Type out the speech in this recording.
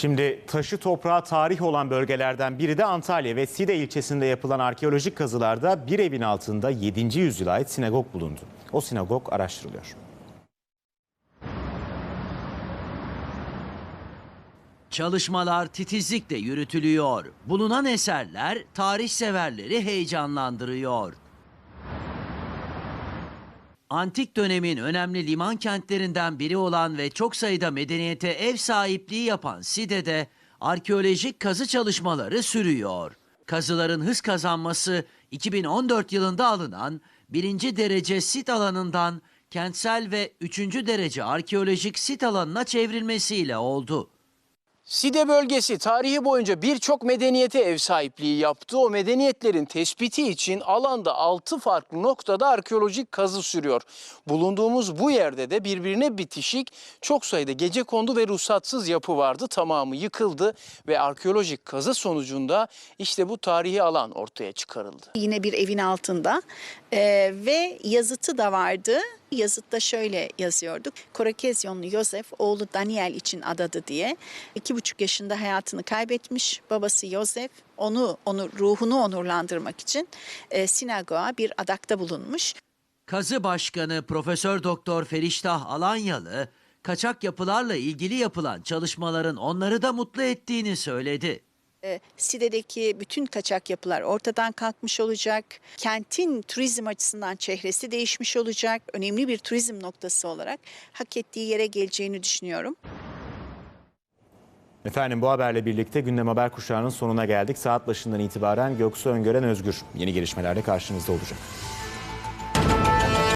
Şimdi taşı toprağı tarih olan bölgelerden biri de Antalya ve Side ilçesinde yapılan arkeolojik kazılarda bir evin altında 7. yüzyıla ait sinagog bulundu. O sinagog araştırılıyor. Çalışmalar titizlikle yürütülüyor. Bulunan eserler tarih severleri heyecanlandırıyor. Antik dönemin önemli liman kentlerinden biri olan ve çok sayıda medeniyete ev sahipliği yapan Side'de arkeolojik kazı çalışmaları sürüyor. Kazıların hız kazanması 2014 yılında alınan birinci derece sit alanından kentsel ve üçüncü derece arkeolojik sit alanına çevrilmesiyle oldu. Side bölgesi tarihi boyunca birçok medeniyete ev sahipliği yaptı. O medeniyetlerin tespiti için alanda 6 farklı noktada arkeolojik kazı sürüyor. Bulunduğumuz bu yerde de birbirine bitişik çok sayıda gece kondu ve ruhsatsız yapı vardı. Tamamı yıkıldı ve arkeolojik kazı sonucunda işte bu tarihi alan ortaya çıkarıldı. Yine bir evin altında Ee, ve yazıtı da vardı. Yazıtta şöyle yazıyorduk. Korakezyonlu Yosef oğlu Daniel için adadı diye. İki buçuk yaşında hayatını kaybetmiş. Babası Yosef onu, onu ruhunu onurlandırmak için e, sinagoga bir adakta bulunmuş. Kazı Başkanı Profesör Doktor Feriştah Alanyalı, kaçak yapılarla ilgili yapılan çalışmaların onları da mutlu ettiğini söyledi. E, Side'deki bütün kaçak yapılar ortadan kalkmış olacak. Kentin turizm açısından çehresi değişmiş olacak. Önemli bir turizm noktası olarak hak ettiği yere geleceğini düşünüyorum. Efendim bu haberle birlikte gündem haber kuşağının sonuna geldik. Saat başından itibaren Göksu Öngören Özgür yeni gelişmelerle karşınızda olacak.